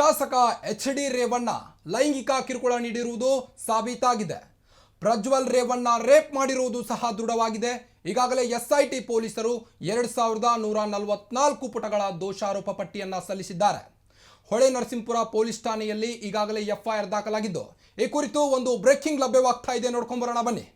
ಶಾಸಕ H D Revanna ಲೈಂಗಿಕ ಕಿರುಕುಳ ನೀಡಿರುವುದು ಸಾಬೀತಾಗಿದೆ. ಪ್ರಜ್ವಲ್ ರೇವಣ್ಣ ರೇಪ್ ಮಾಡಿರುವುದು ಸಹ ದೃಢವಾಗಿದೆ. ಈಗಾಗಲೇ ಎಸ್ಐಟಿ ಪೊಲೀಸರು ಎರಡು ಸಾವಿರದ ನೂರ ನಲವತ್ನಾಲ್ಕು ಪುಟಗಳ ದೋಷಾರೋಪ ಪಟ್ಟಿಯನ್ನ ಸಲ್ಲಿಸಿದ್ದಾರೆ. ಹೊಳೆ ನರಸಿಂಹಪುರ ಪೊಲೀಸ್ ಠಾಣೆಯಲ್ಲಿ ಈಗಾಗಲೇ ಎಫ್ಐಆರ್ ದಾಖಲಾಗಿದ್ದು, ಈ ಕುರಿತು ಒಂದು ಬ್ರೇಕಿಂಗ್ ಲಭ್ಯವಾಗ್ತಾ ಇದೆ. ನೋಡ್ಕೊಂಡ್ ಬರೋಣ ಬನ್ನಿ.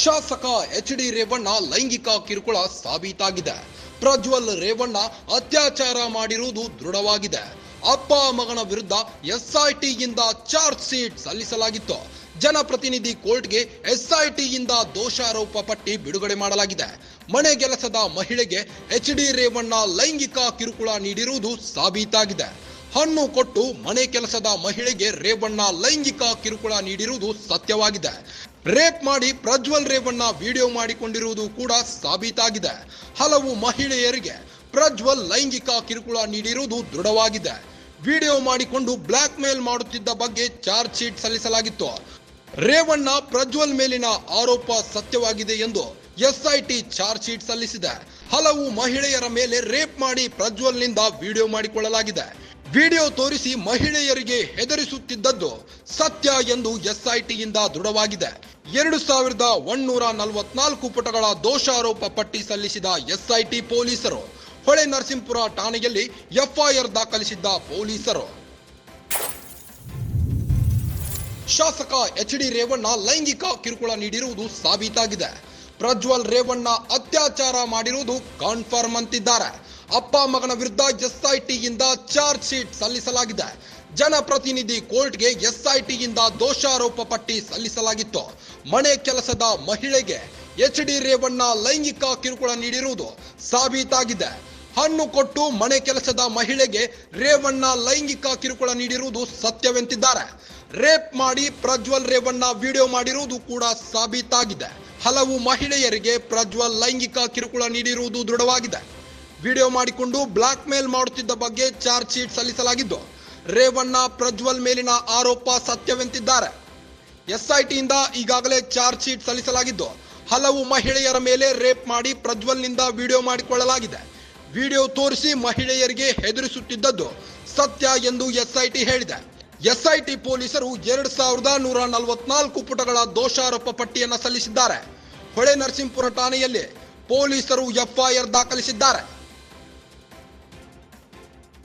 ಶಾಸಕ ಎಚ್ ಡಿ ರೇವಣ್ಣ ಲೈಂಗಿಕ ಕಿರುಕುಳ ಸಾಬೀತಾಗಿದೆ. ಪ್ರಜ್ವಲ್ ರೇವಣ್ಣ ಅತ್ಯಾಚಾರ ಮಾಡಿರುವುದು ದೃಢವಾಗಿದೆ. ಅಪ್ಪ ಮಗನ ವಿರುದ್ಧ ಎಸ್ಐಟಿಯಿಂದ ಚಾರ್ಜ್ ಶೀಟ್ ಸಲ್ಲಿಸಲಾಗಿತ್ತು. ಜನಪ್ರತಿನಿಧಿ ಕೋರ್ಟ್ಗೆ ಎಸ್ಐಟಿಯಿಂದ ದೋಷಾರೋಪ ಪಟ್ಟಿ ಬಿಡುಗಡೆ ಮಾಡಲಾಗಿದೆ. ಮನೆ ಕೆಲಸದ ಮಹಿಳೆಗೆ ಎಚ್ ಡಿ ರೇವಣ್ಣ ಲೈಂಗಿಕ ಕಿರುಕುಳ ನೀಡಿರುವುದು ಸಾಬೀತಾಗಿದೆ. ಹಣ್ಣು ಕೊಟ್ಟು ಮನೆ ಕೆಲಸದ ಮಹಿಳೆಗೆ ರೇವಣ್ಣ ಲೈಂಗಿಕ ಕಿರುಕುಳ ನೀಡಿರುವುದು ಸತ್ಯವಾಗಿದೆ. ರೇಪ್ ಮಾಡಿ ಪ್ರಜ್ವಲ್ ರೇವಣ್ಣ ವಿಡಿಯೋ ಮಾಡಿಕೊಂಡಿರುವುದು ಕೂಡ ಸಾಬೀತಾಗಿದೆ. ಹಲವು ಮಹಿಳೆಯರಿಗೆ ಪ್ರಜ್ವಲ್ ಲೈಂಗಿಕ ಕಿರುಕುಳ ನೀಡಿರುವುದು ದೃಢವಾಗಿದೆ. ವಿಡಿಯೋ ಮಾಡಿಕೊಂಡು ಬ್ಲ್ಯಾಕ್ ಮೇಲ್ ಮಾಡುತ್ತಿದ್ದ ಬಗ್ಗೆ ಚಾರ್ಜ್ ಶೀಟ್ ಸಲ್ಲಿಸಲಾಗಿತ್ತು. ರೇವಣ್ಣ ಪ್ರಜ್ವಲ್ ಮೇಲಿನ ಆರೋಪ ಸತ್ಯವಾಗಿದೆ ಎಂದು ಎಸ್ಐಟಿ ಚಾರ್ಜ್ ಶೀಟ್ ಸಲ್ಲಿಸಿದೆ. ಹಲವು ಮಹಿಳೆಯರ ಮೇಲೆ ರೇಪ್ ಮಾಡಿ ಪ್ರಜ್ವಲ್ನಿಂದ ವಿಡಿಯೋ ಮಾಡಿಕೊಳ್ಳಲಾಗಿದೆ. ವಿಡಿಯೋ ತೋರಿಸಿ ಮಹಿಳೆಯರಿಗೆ ಹೆದರಿಸುತ್ತಿದ್ದದ್ದು ಸತ್ಯ ಎಂದು ಎಸ್ಐಟಿಯಿಂದ ದೃಢವಾಗಿದೆ. ಎರಡು ಸಾವಿರದ ಒನ್ನೂರ ನಲವತ್ನಾಲ್ಕು ಪುಟಗಳ ದೋಷಾರೋಪ ಪಟ್ಟಿ ಸಲ್ಲಿಸಿದ ಎಸ್ಐಟಿ ಪೊಲೀಸರು ಹೊಳೆ ನರಸಿಂಹಪುರ ಠಾಣೆಯಲ್ಲಿ ಎಫ್ಐಆರ್ ದಾಖಲಿಸಿದ್ದ ಪೊಲೀಸರು. ಶಾಸಕ ಎಚ್ ಡಿ ರೇವಣ್ಣ ಲೈಂಗಿಕ ಕಿರುಕುಳ ನೀಡಿರುವುದು ಸಾಬೀತಾಗಿದೆ. ಪ್ರಜ್ವಲ್ ರೇವಣ್ಣ ಅತ್ಯಾಚಾರ ಮಾಡಿರುವುದು ಕನ್ಫರ್ಮ್ ಅಂತಿದ್ದಾರೆ. ಅಪ್ಪ ಮಗನ ವಿರುದ್ಧ ಎಸ್ಐಟಿಯಿಂದ ಚಾರ್ಜ್ ಶೀಟ್ ಸಲ್ಲಿಸಲಾಗಿದೆ. ಜನಪ್ರತಿನಿಧಿ ಕೋರ್ಟ್ಗೆ ಎಸ್ಐಟಿಯಿಂದ ದೋಷಾರೋಪ ಪಟ್ಟಿ ಸಲ್ಲಿಸಲಾಗಿತ್ತು. ಮನೆ ಕೆಲಸದ ಮಹಿಳೆಗೆ ಎಚ್ ಡಿ ರೇವಣ್ಣ ಲೈಂಗಿಕ ಕಿರುಕುಳ ನೀಡಿರುವುದು ಸಾಬೀತಾಗಿದೆ. ಹಣ್ಣು ಕೊಟ್ಟು ಮನೆ ಕೆಲಸದ ಮಹಿಳೆಗೆ ರೇವಣ್ಣ ಲೈಂಗಿಕ ಕಿರುಕುಳ ನೀಡಿರುವುದು ಸತ್ಯವೆಂತಿದ್ದಾರೆ. ರೇಪ್ ಮಾಡಿ ಪ್ರಜ್ವಲ್ ರೇವಣ್ಣ ವಿಡಿಯೋ ಮಾಡಿರುವುದು ಕೂಡ ಸಾಬೀತಾಗಿದೆ. ಹಲವು ಮಹಿಳೆಯರಿಗೆ ಪ್ರಜ್ವಲ್ ಲೈಂಗಿಕ ಕಿರುಕುಳ ನೀಡಿರುವುದು ದೃಢವಾಗಿದೆ. ವಿಡಿಯೋ ಮಾಡಿಕೊಂಡು ಬ್ಲಾಕ್ ಮೇಲ್ ಮಾಡುತ್ತಿದ್ದ ಬಗ್ಗೆ ಚಾರ್ಜ್ ಶೀಟ್ ಸಲ್ಲಿಸಲಾಗಿದ್ದು ರೇವಣ್ಣ ಪ್ರಜ್ವಲ್ ಮೇಲಿನ ಆರೋಪ ಸತ್ಯವೆಂತಿದ್ದಾರೆ. ಎಸ್ಐಟಿಯಿಂದ ಈಗಾಗಲೇ ಚಾರ್ಜ್ ಶೀಟ್ ಸಲ್ಲಿಸಲಾಗಿದ್ದು, ಹಲವು ಮಹಿಳೆಯರ ಮೇಲೆ ರೇಪ್ ಮಾಡಿ ಪ್ರಜ್ವಲ್ನಿಂದ ವಿಡಿಯೋ ಮಾಡಿಕೊಳ್ಳಲಾಗಿದೆ. ವಿಡಿಯೋ ತೋರಿಸಿ ಮಹಿಳೆಯರಿಗೆ ಹೆದರಿಸುತ್ತಿದ್ದದ್ದು ಸತ್ಯ ಎಂದು ಎಸ್ಐಟಿ ಹೇಳಿದೆ. ಎಸ್ಐಟಿ ಪೊಲೀಸರು ಎರಡ್ ಸಾವಿರದ ನೂರ ನಲವತ್ನಾಲ್ಕು ಪುಟಗಳ ದೋಷಾರೋಪ ಪಟ್ಟಿಯನ್ನು ಸಲ್ಲಿಸಿದ್ದಾರೆ. ಹೊಳೆ ನರಸಿಂಹಪುರ ಠಾಣೆಯಲ್ಲಿ ಪೊಲೀಸರು ಎಫ್ಐಆರ್ ದಾಖಲಿಸಿದ್ದಾರೆ.